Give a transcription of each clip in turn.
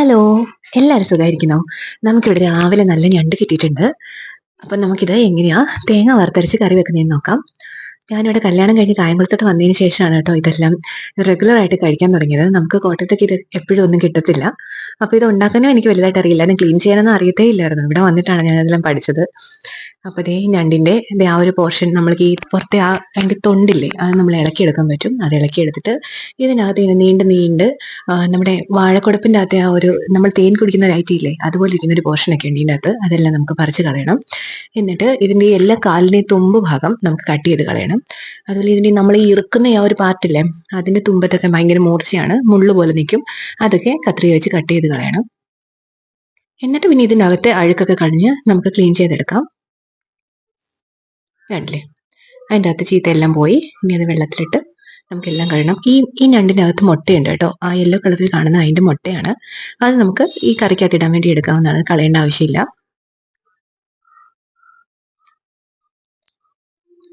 Hello എല്ലാവരും സുഖമായിരിക്കുന്നോ? നമുക്കിവിടെ രാവിലെ നല്ല ഞണ്ട് കിട്ടിയിട്ടുണ്ട്. അപ്പം നമുക്കിത് എങ്ങനെയാ? തേങ്ങ വറുത്തരച്ച് കറി വെക്കുന്നതെന്ന് നോക്കാം. ഞാനിവിടെ കല്യാണം കഴിഞ്ഞ് കായംകുളത്തോട്ട് വന്നതിന് ശേഷമാണ് കേട്ടോ ഇതെല്ലാം റെഗുലർ ആയിട്ട് കഴിക്കാൻ തുടങ്ങിയത്. നമുക്ക് കോട്ടയത്തേക്ക് ഇത് എപ്പോഴും ഒന്നും കിട്ടത്തില്ല. അപ്പോൾ ഇത് ഉണ്ടാക്കാനും എനിക്ക് വലുതായിട്ട് അറിയില്ല ഞാൻ ക്ലീൻ ചെയ്യാനൊന്നും അറിയത്തേ ഇല്ലായിരുന്നു. ഇവിടെ വന്നിട്ടാണ് ഞാൻ അതെല്ലാം പഠിച്ചത്. അപ്പോൾ ദേ ഞണ്ടിന്റെ ആ ഒരു പോർഷൻ നമ്മൾക്ക് ഈ പുറത്തെ ആ അതിന്റെ തൊണ്ടില്ലേ അത് നമ്മൾ ഇളക്കിയെടുക്കാൻ പറ്റും. അത് ഇളക്കിയെടുത്തിട്ട് ഇതിനകത്ത് ഇങ്ങനെ നീണ്ട് നീണ്ട് നമ്മുടെ വാഴക്കുടപ്പിന്റെ അകത്തെ ആ ഒരു നമ്മൾ തേൻ കുടിക്കുന്ന ലൈറ്റ് ഇല്ലേ അതുപോലെ ഇരിക്കുന്ന ഒരു പോർഷൻ ഒക്കെ ഉണ്ട് ഇതിനകത്ത്. അതെല്ലാം നമുക്ക് പറിച്ച് കളയണം. എന്നിട്ട് ഇതിന്റെ എല്ലാ കാലിന്റെ തുമ്പ് ഭാഗം നമുക്ക് കട്ട് ചെയ്ത് കളയണം. അതുപോലെ ഇതിന്റെ നമ്മൾ ഈ ഇറുക്കുന്ന ആ ഒരു പാർട്ടില്ലേ അതിന്റെ തുമ്പത്തൊക്കെ ഭയങ്കര മൂർച്ചയാണ്. മുള്ളു പോലെ നിൽക്കും. അതൊക്കെ കത്രിക വെച്ച് കട്ട് ചെയ്ത് കളയണം. എന്നിട്ട് പിന്നെ ഇതിനകത്തെ അഴുക്കൊക്കെ കളഞ്ഞ് നമുക്ക് ക്ലീൻ ചെയ്തെടുക്കാം. കണ്ടില്ലേ? അതിന്റെ അകത്ത് ചീത്തയെല്ലാം പോയി. ഇനി അത് വെള്ളത്തിലിട്ട് നമുക്കെല്ലാം കഴുകണം. ഈ ഈ ഞണ്ടിനകത്ത് മുട്ടയുണ്ട് കേട്ടോ. ആ യെല്ലോ കളറിൽ കാണുന്ന അതിന്റെ മുട്ടയാണ്. അത് നമുക്ക് ഈ കറിക്കകത്ത് ഇടാൻ വേണ്ടി എടുക്കാവുന്നതാണ്. കളയേണ്ട ആവശ്യമില്ല.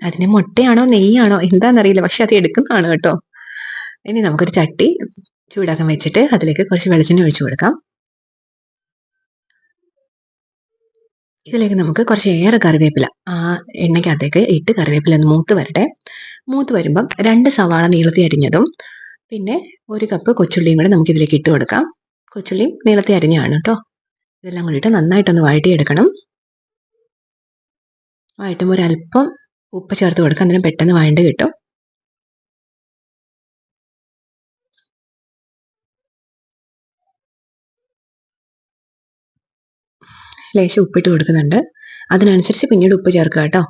അതിന് മുട്ടയാണോ നെയ്യാണോ എന്താണെന്നറിയില്ല. പക്ഷെ അത് എടുക്കുന്നതാണ് കേട്ടോ. ഇനി നമുക്കൊരു ചട്ടി ചൂടാക്കാൻ വെച്ചിട്ട് അതിലേക്ക് കുറച്ച് വെളിച്ചെണ്ണ ഒഴിച്ചു കൊടുക്കാം. ഇതിലേക്ക് നമുക്ക് കുറച്ച് ഏറെ കറിവേപ്പില. ആ എണ്ണയ്ക്കകത്തേക്ക് ഇട്ട് കറിവേപ്പില ഒന്ന് മൂത്ത് വരട്ടെ. മൂത്ത് വരുമ്പം രണ്ട് സവാള നീളത്തി അരിഞ്ഞതും പിന്നെ ഒരു കപ്പ് കൊച്ചുള്ളിയും കൂടെ നമുക്ക് ഇതിലേക്ക് ഇട്ട് കൊടുക്കാം. കൊച്ചുള്ളിയും നീളത്തി അരിഞ്ഞാണ് കേട്ടോ. ഇതെല്ലാം കൂടിയിട്ട് നന്നായിട്ടൊന്ന് വഴറ്റിയെടുക്കണം. വഴറ്റുമ്പോൾ ഒരല്പം ഉപ്പ് ചേർത്ത് കൊടുക്കാം. അന്നേരം പെട്ടെന്ന് വഴണ്ട് കിട്ടും. ലേശം ഉപ്പിട്ട് കൊടുക്കുന്നുണ്ട്. അതിനനുസരിച്ച് പിന്നീട് ഉപ്പ് ചേർക്കുക കേട്ടോ.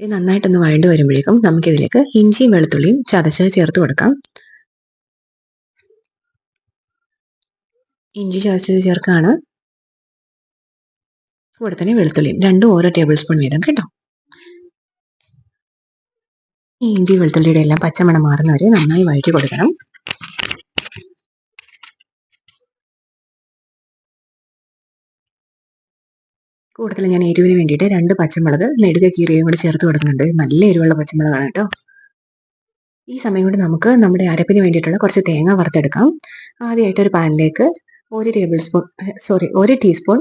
ഇത് നന്നായിട്ടൊന്ന് വഴണ്ടു വരുമ്പോഴേക്കും നമുക്കിതിലേക്ക് ഇഞ്ചിയും വെളുത്തുള്ളിയും ചതച്ച് ചേർത്ത് കൊടുക്കാം. ഇഞ്ചി ചതച്ചത് ചേർക്കാണ് കൂടെ തന്നെ വെളുത്തുള്ളിയും രണ്ടും ഓരോ ടേബിൾ സ്പൂൺ വീതം കേട്ടോ. ഈ ഇഞ്ചി വെളുത്തുള്ളിയുടെ എല്ലാം പച്ചമണം മാറുന്നവരെ നന്നായി വഴറ്റി കൊടുക്കണം. കൂടുതൽ ഞാൻ എരിവിന് വേണ്ടിയിട്ട് രണ്ട് പച്ചമുളക് നെടുക കീറിയും കൂടി ചേർത്ത് കൊടുക്കുന്നുണ്ട് നല്ല എരിവുള്ള പച്ചമുളകാണ് കേട്ടോ. ഈ സമയം കൊണ്ട് നമുക്ക് നമ്മുടെ അരപ്പിന് വേണ്ടിയിട്ടുള്ള കുറച്ച് തേങ്ങ വറുത്തെടുക്കാം. ആദ്യമായിട്ട് ഒരു പാനിലേക്ക് ഒരു ടേബിൾ സ്പൂൺ സോറി ഒരു ടീസ്പൂൺ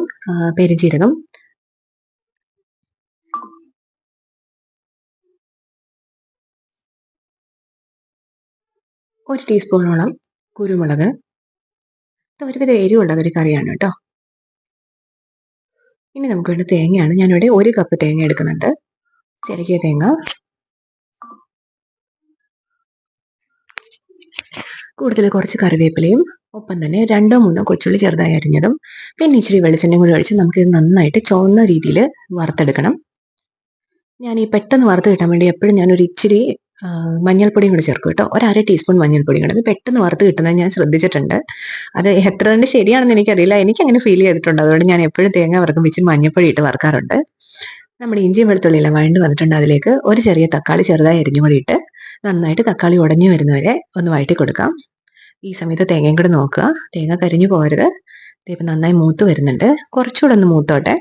പെരുജീരകം ഒരു ടീസ്പൂണോളം കുരുമുളക്. ഒരുവിധ എരിവുള്ളതൊരു കറിയാണ് കേട്ടോ. ഇനി നമുക്ക് വേണ്ട തേങ്ങയാണ്. ഞാനിവിടെ ഒരു കപ്പ് തേങ്ങ എടുക്കുന്നുണ്ട്. ചെറുക്കിയ തേങ്ങ. കൂടുതൽ കുറച്ച് കറിവേപ്പിലയും ഒപ്പം തന്നെ രണ്ടോ മൂന്നോ കൊച്ചുള്ളി ചെറുതായി അരിഞ്ഞതും പിന്നെ ഇച്ചിരി വെളിച്ചെണ്ണയും കൂടി ഒഴിച്ച് നമുക്ക് ഇത് നന്നായിട്ട് ചുവന്ന രീതിയിൽ വറുത്തെടുക്കണം. ഞാൻ ഈ പെട്ടെന്ന് വറുത്ത് കിട്ടാൻ വേണ്ടി എപ്പോഴും ഞാനൊരു ഇച്ചിരി മഞ്ഞൾപ്പൊടിയും കൂടി ചേർക്കും കേട്ടോ. ഒരു അര ടീസ്പൂൺ മഞ്ഞൾപ്പൊടി കൂടെ. അത് പെട്ടെന്ന് വറുത്ത് കിട്ടുന്നത് ഞാൻ ശ്രദ്ധിച്ചിട്ടുണ്ട്. അത് എത്ര കണ്ട് ശരിയാണെന്ന് എനിക്കറിയില്ല. എനിക്ക് അങ്ങനെ ഫീൽ ചെയ്തിട്ടുണ്ട്. അതുകൊണ്ട് ഞാൻ എപ്പോഴും തേങ്ങ വറുക്കും വെച്ച് മഞ്ഞൾപ്പൊടി ഇട്ട് വറുക്കാറുണ്ട്. നമ്മുടെ ഇഞ്ചിയും വെളുത്തുള്ളിയെല്ലാം വഴണ്ട് വന്നിട്ടുണ്ട് അതിലേക്ക് ഒരു ചെറിയ തക്കാളി ചെറുതായി അരിഞ്ഞു കൂടി ഇട്ട് നന്നായിട്ട് തക്കാളി ഉടഞ്ഞു വരുന്നവരെ ഒന്ന് വഴറ്റി കൊടുക്കാം. ഈ സമയത്ത് തേങ്ങയും കൂടെ നോക്കുക. തേങ്ങ കരിഞ്ഞു പോകരുത്. ഇപ്പം നന്നായി മൂത്ത് വരുന്നുണ്ട്. കുറച്ചുകൂടെ ഒന്ന് മൂത്തോട്ടെ.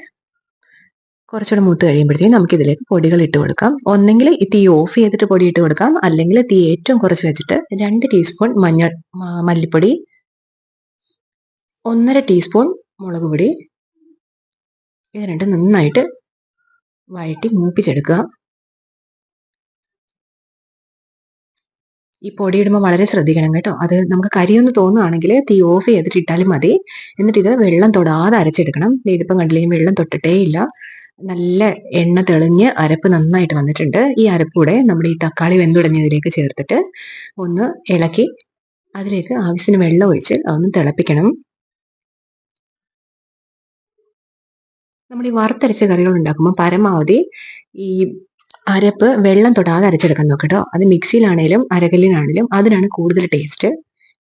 കുറച്ചുകൂടെ മൂത്ത് കഴിയുമ്പോഴത്തേക്കും നമുക്ക് ഇതിലേക്ക് പൊടികൾ ഇട്ട് കൊടുക്കാം. ഒന്നെങ്കിൽ തീ ഓഫ് ചെയ്തിട്ട് പൊടി ഇട്ട് കൊടുക്കാം. അല്ലെങ്കിൽ തീ ഏറ്റവും കുറച്ച് വെച്ചിട്ട് രണ്ട് ടീസ്പൂൺ മഞ്ഞൾ മല്ലിപ്പൊടി ഒന്നര ടീസ്പൂൺ മുളക് പൊടി ഇത് രണ്ടും നന്നായിട്ട് വഴറ്റി മൂപ്പിച്ചെടുക്കുക. ഈ പൊടി ഇടുമ്പോൾ വളരെ ശ്രദ്ധിക്കണം കേട്ടോ. അത് നമുക്ക് കരിയൊന്ന് തോന്നുകയാണെങ്കിൽ തീ ഓഫ് ചെയ്തിട്ട് ഇട്ടാലും മതി. എന്നിട്ട് ഇത് വെള്ളം തൊടാതെ അരച്ചെടുക്കണം. ഇതിപ്പം കണ്ടില്ലെങ്കിൽ വെള്ളം തൊട്ടിട്ടേ ഇല്ല. നല്ല എണ്ണ തെളിഞ്ഞ് അരപ്പ് നന്നായിട്ട് വന്നിട്ടുണ്ട്. ഈ അരപ്പൂടെ നമ്മുടെ ഈ തക്കാളി വെന്തുടഞ്ഞതിലേക്ക് ചേർത്തിട്ട് ഒന്ന് ഇളക്കി അതിലേക്ക് ആവശ്യത്തിന് വെള്ളം ഒഴിച്ച് അതൊന്ന് തിളപ്പിക്കണം. നമ്മൾ ഈ വറുത്തരച്ച കറികൾ ഉണ്ടാക്കുമ്പോൾ പരമാവധി ഈ അരപ്പ് വെള്ളം തൊടാതെ അരച്ചെടുക്കാൻ നോക്കട്ടോ. അത് മിക്സിയിലാണേലും അരകല്ലിനാണേലും അതിനാണ് കൂടുതൽ ടേസ്റ്റ്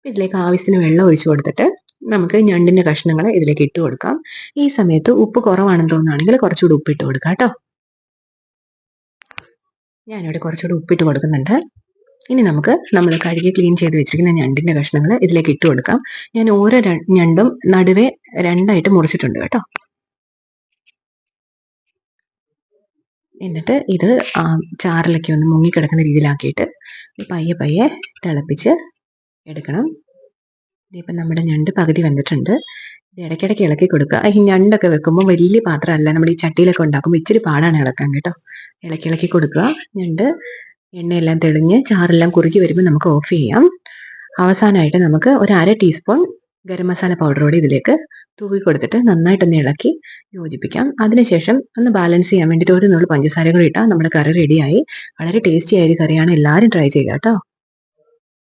ഇതിലേക്ക് ആവശ്യത്തിന് വെള്ളം ഒഴിച്ചു കൊടുത്തിട്ട് നമുക്ക് ഞണ്ടിന്റെ കഷ്ണങ്ങൾ ഇതിലേക്ക് ഇട്ട് കൊടുക്കാം. ഈ സമയത്ത് ഉപ്പ് കുറവാണെന്ന് തോന്നുകയാണെങ്കിൽ കുറച്ചുകൂടി ഉപ്പിട്ട് കൊടുക്കാം കേട്ടോ. ഞാനിവിടെ കുറച്ചുകൂടി ഉപ്പിട്ട് കൊടുക്കുന്നുണ്ട്. ഇനി നമുക്ക് നമ്മൾ കഴുകി ക്ലീൻ ചെയ്ത് വെച്ചിരിക്കുന്ന ഞണ്ടിന്റെ കഷ്ണങ്ങൾ ഇതിലേക്ക് ഇട്ട് കൊടുക്കാം. ഞാൻ ഓരോ ഞണ്ടും നടുവേ രണ്ടായിട്ട് മുറിച്ചിട്ടുണ്ട് കേട്ടോ. എന്നിട്ട് ഇത് ചാറിലൊക്കെ ഒന്ന് മുങ്ങിക്കിടക്കുന്ന രീതിയിലാക്കിയിട്ട് പയ്യെ പയ്യെ തിളപ്പിച്ച് എടുക്കണം. ഇതിപ്പം നമ്മുടെ ഞണ്ട് പകുതി വെന്തിട്ടുണ്ട്. ഇടയ്ക്കിടയ്ക്ക് ഇളക്കി കൊടുക്കുക. ഈ ഞണ്ടൊക്കെ വെക്കുമ്പോൾ വലിയ പാത്രമല്ല. നമ്മൾ ഈ ചട്ടിയിലൊക്കെ ഉണ്ടാക്കുമ്പോൾ ഇച്ചിരി പാടാണ് ഇളക്കാൻ കേട്ടോ. ഇളക്കി ഇളക്കി കൊടുക്കുക. ഞണ്ട് എണ്ണയെല്ലാം തെളിഞ്ഞ് ചാറെല്ലാം കുറുകി വരുമ്പോൾ നമുക്ക് ഓഫ് ചെയ്യാം. അവസാനമായിട്ട് നമുക്ക് ഒരു അര ടീസ്പൂൺ ഗരം മസാല പൗഡർ കൂടി ഇതിലേക്ക് തൂവി കൊടുത്തിട്ട് നന്നായിട്ടൊന്ന് ഇളക്കി യോജിപ്പിക്കാം. അതിനുശേഷം ഒന്ന് ബാലൻസ് ചെയ്യാൻ വേണ്ടിയിട്ട് ഒരു നുള്ളു പഞ്ചസാര കൂടി ഇട്ടാൽ നമ്മുടെ കറി റെഡിയായി വളരെ ടേസ്റ്റി ആയ ഒരു കറിയാണ്. എല്ലാവരും ട്രൈ ചെയ്യുക കേട്ടോ.